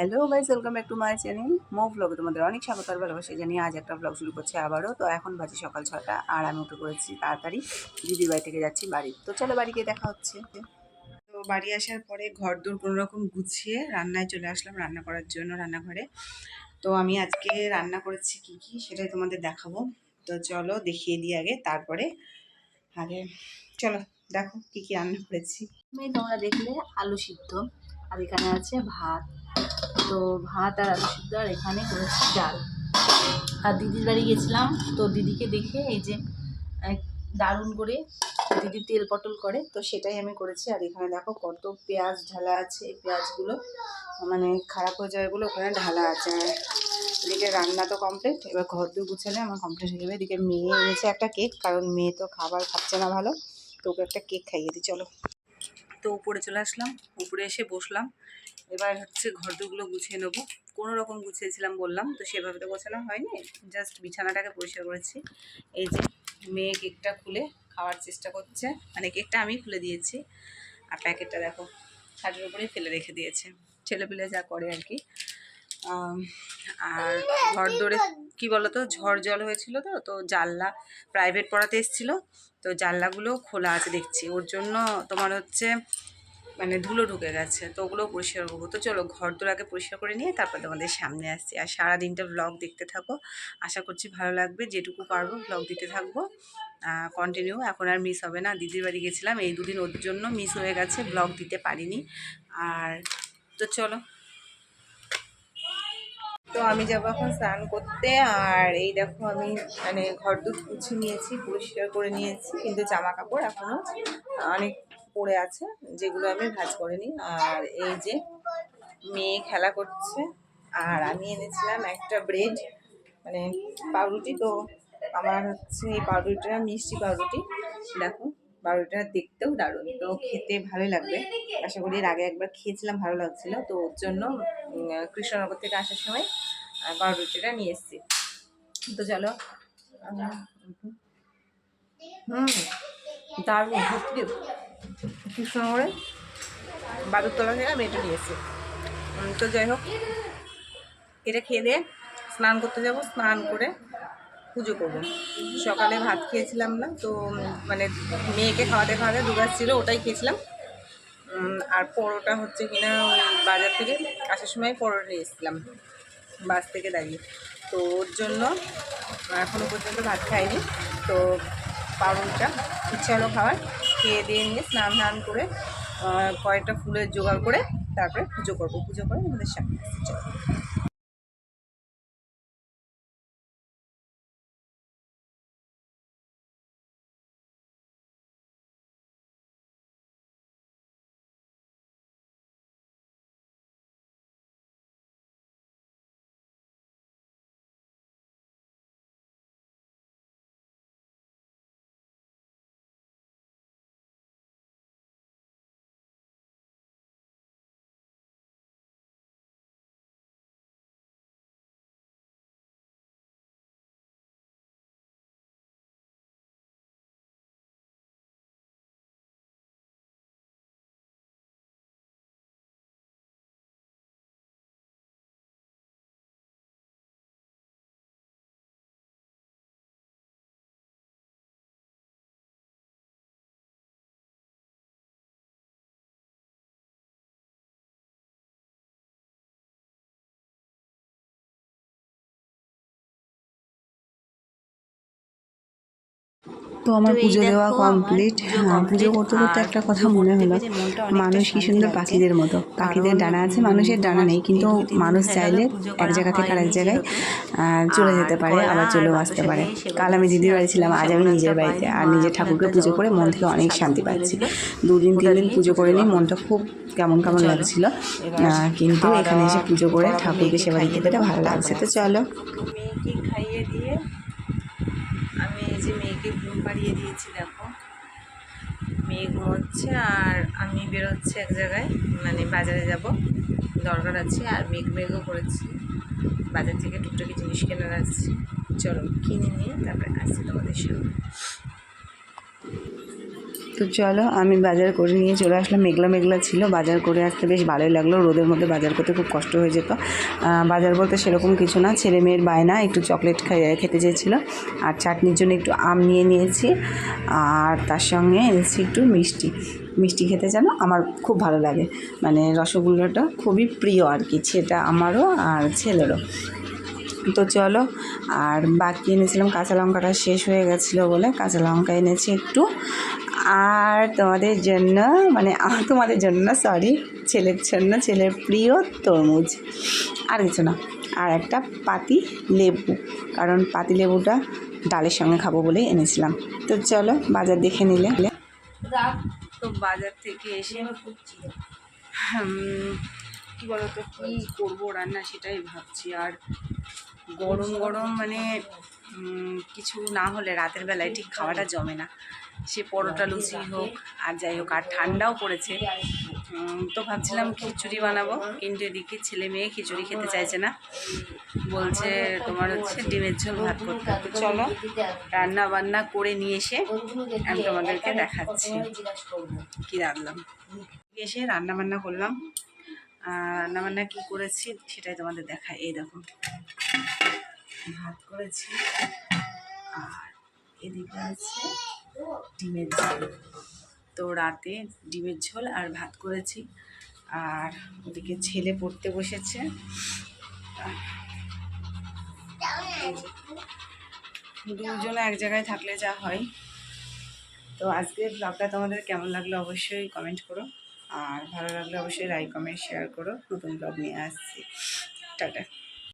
Hello guys welcome back to my channel মো ব্লগে তোমাদের অনেক স্বাগত আর ভালোবাসা জানিয়ে আজ একটা ব্লগ শুরু করছি আবারও। তো এখন বাজে সকাল ছটা আর আমি উঠে পড়েছি তাড়াতাড়ি। দিদির বাড়ি থেকে যাচ্ছি বাড়ি। তো চলো বাড়িতে দেখা হচ্ছে। তো বাড়ি আসার পরে ঘর দূর কোনো রকম গুছিয়ে রান্নায় চলে আসলাম রান্না করার জন্য রান্নাঘরে। তো আমি আজকে রান্না করেছি কি কি সেটাই তোমাদের দেখাবো। তো চলো দেখিয়ে দিই আগে, তারপরে আগে চলো দেখো কি কি রান্না করেছি। তোমরা দেখলে আলু সিদ্ধ, আর এখানে আছে ভাত তো ভাত আর আলু সিদ্ধ আর এখানে করেছি ডাল। আর দিদির বাড়ি গেছিলাম, তো দিদিকে দেখে এই যে দারুণ করে দিদি তেল পটল করে, তো সেটাই আমি করেছি। আর এখানে দেখো কত পেঁয়াজ ঢালা আছে, এই পেঁয়াজগুলো মানে খারাপ হয়ে যাওয়াগুলো ওখানে ঢালা আছে। আর এদিকে রান্না তো কমপ্লিট এবার ঘর দিয়ে গুছালে আমার কমপ্লিট হয়ে যাবে। এদিকে মেয়ে এনেছে একটা কেক কারণ মেয়ে তো খাবার খাচ্ছে না ভালো, তো ওকে একটা কেক খাইয়ে দিই, চলো। তো উপরে চলে আসলাম, উপরে এসে বসলাম। এবার হচ্ছে ঘরদুগুলো গুছিয়ে নেব। কোনো রকম গুছিয়েছিলাম বললাম, তো সেভাবে তো গোছানো হয়নি। জাস্ট বিছানাটাকে পরিষ্কার করেছি। এই যে মেয়ে কেকটা খুলে খাওয়ার চেষ্টা করছে। মানে কেকটা আমি খুলে দিয়েছি। আর প্যাকেটটা দেখো, খাটের উপরেই ফেলে রেখে দিয়েছে। ছেলেপিলে যা করে আর কি। আর ঘর দৌড়ে কী বলতো, ঝড় জল হয়েছিল তো তো জানলা প্রাইভেট পড়াতে এসেছিল। তো জানলাগুলো খোলা আছে দেখছি। ওর জন্য তোমার হচ্ছে মানে ধুলো ঢুকে গেছে, তো ওগুলো পরিষ্কার করব। তো চলো ঘর দোর আগে পরিষ্কার করে নিয়ে তারপর তোমাদের সামনে আসছি। আর সারা দিনটা ব্লগ দেখতে থাকো। আশা করছি ভালো লাগবে। যেটুকু পারব ব্লগ দিতে থাকব। কন্টিনিউ এখন আর মিস হবে না। দিদির বাড়ি গেছিলাম। এই দুদিন ওর জন্য মিস হয়ে গেছে। ব্লগ দিতে পারিনি। আর তো চলো। তো আমি যাব এখন স্নান করতে। আর এই দেখো আমি মানে ঘর দুধ গুছিয়ে নিয়েছি, পরিষ্কার করে নিয়েছি। কিন্তু জামা কাপড় এখনও অনেক পড়ে আছে, যেগুলো আমি ভাজ করিনি। আর এই যে মেয়ে খেলা করছে, আর আমি এনেছিলাম একটা ব্রেড মানে পাউরুটি। তো আমার হচ্ছে এই পাউরুটিটা, মিষ্টি পাউরুটি। দেখো, পাউরুটিটা দেখতেও দারুণ। তো খেতে ভালো লাগবে। আশা করি এর আগে একবার খেয়েছিলাম, ভালো লাগছিল। তো ওর জন্য কৃষ্ণনগর থেকে আসার সময় পাউরুটিটা নিয়ে এসেছি। তো চলো হুম, দারুণ, সত্যি। কৃষ্ণনগরে বাদুরতলা থেকে আমি এটা নিয়েছি। তো যাই হোক, এটা খেয়ে দিয়ে স্নান করতে যাব, স্নান করে পুজো করব। সকালে ভাত খেয়েছিলাম না, তো মানে মেয়েকে খাওয়াতে খাওয়াতে দুগাছ ছিল, ওটাই খেয়েছিলাম। আর পরোটা হচ্ছে কিনা ওই বাজার থেকে আসার সময় পরোটা নিয়ে এসেছিলাম বাস থেকে দাঁড়িয়ে। তো ওর জন্য এখনও পর্যন্ত ভাত খাইনি। তো পাউরুটিটা ইচ্ছা হলো খাওয়ার। খেয়ে দিয়ে নিয়ে স্নান ধান করে কয়েকটা ফুলের জোগাড় করে তারপরে পুজো করব। পুজো করে আমাদের সামনে আসছি তো আমার পুজো দেওয়া কমপ্লিট পুজো হ্যাঁ পুজো করতে করতে একটা কথা মনে হলো। মানুষ কি সুন্দর পাখিদের মতো? পাখিদের ডানা আছে মানুষের ডানা নেই কিন্তু মানুষ চাইলে হয়ে পুজো এক জায়গা থেকে আরেক জায়গায় চলে যেতে পারে আবার চলেও আসতে পারে। কাল আমি দিদির বাড়ি ছিলাম আজ আমি নিজের বাড়িতে আর নিজের ঠাকুরকে পুজো করে মন থেকে অনেক শান্তি পাচ্ছি দুদিন তিন দিন পুজো করে নিই মনটা খুব কেমন কেমন লাগছিল। কিন্তু এখানে এসে পুজো করে ঠাকুরকে সেবা দিতে পেরে ভালো লাগছে। তো চলো। খাইয়ে দিয়ে যে মেয়েকে ঘুম পাড়িয়ে দিয়েছি, দেখো। মেয়ে ঘুমোচ্ছে আর আমি বেরোচ্ছি এক জায়গায় মানে বাজারে যাব। দরকার আছে, আর মেঘ মেঘও করেছি। বাজার থেকে টুকটাকি জিনিস কেনার আসছি চলো কিনে নিয়ে তারপরে আসছি তোমাদের সামনে। তো চলো, আমি বাজার করে নিয়ে চলে আসলাম। মেঘলা মেঘলা ছিল, বাজার করে আসতে বেশ ভালোই লাগল। রোদের মধ্যে বাজার করতে খুব কষ্ট হয়ে যেত। বাজার বলতে সেরকম কিছু না। ছেলে মেয়ের বায়না, একটু চকলেট খেতে চেয়েছিল। আর চাটনির জন্য একটু আম নিয়ে নিয়েছি। আর তার সঙ্গে এনেছি একটু মিষ্টি। মিষ্টি খেতে যেন আমার খুব ভালো লাগে। মানে রসগোল্লাটা খুবই প্রিয় আর কি, সেটা আমারও আর ছেলেরও। তো চলো, আর বাকি এনেছিলাম কাঁচা লঙ্কাটা শেষ হয়ে গেছিল বলে কাঁচা লঙ্কা এনেছি একটু। আর তোমাদের জন্য মানে তোমাদের জন্য না সরি ছেলের জন্য ছেলের প্রিয় তরমুজ। আর কিছু না আর একটা পাতি লেবু কারণ পাতি লেবুটা ডালের সঙ্গে খাব বলেই এনেছিলাম। তো চলো বাজার দেখে নিলে। তো বাজার থেকে এসে হুম, কি বলতো কী করব রান্না সেটাই ভাবছি। আর গরম গরম মানে কিছু না হলে রাতের বেলায় ঠিক খাওয়াটা জমে না। সে পরোটা, লুচি হোক, আর যাই হোক, আর ঠান্ডাও পড়েছে। তো ভাবছিলাম খিচুড়ি বানাবো, কিন্তু এদিকে ছেলে মেয়ে খিচুড়ি খেতে চাইছে না। বলছে তোমার হচ্ছে ডিমের ঝোল ভাত করতে। তো চলো, রান্না বান্না করে নিয়ে এসে আমি তোমাদেরকে দেখাচ্ছি। কি রান্নাম এসে রান্না বান্না করলাম। রান্না বান্না কী করেছি সেটাই তোমাদের দেখাই। এই দেখো। ভাত করেছি, আর এদিকে আছে ডিমের ঝোল। তো রাতে ডিমের ঝোল আর ভাত করেছি, আর ওদিকে ছেলে পড়তে বসেছে। দুজনে এক জায়গায় থাকলে যা হয়। তো আজকের ব্লগটা তোমাদের কেমন লাগল অবশ্যই কমেন্ট করো। আর ভালো লাগলে অবশ্যই লাইক কমেন্ট শেয়ার করো। নতুন ব্লগ নিয়ে আসছি। টাটা।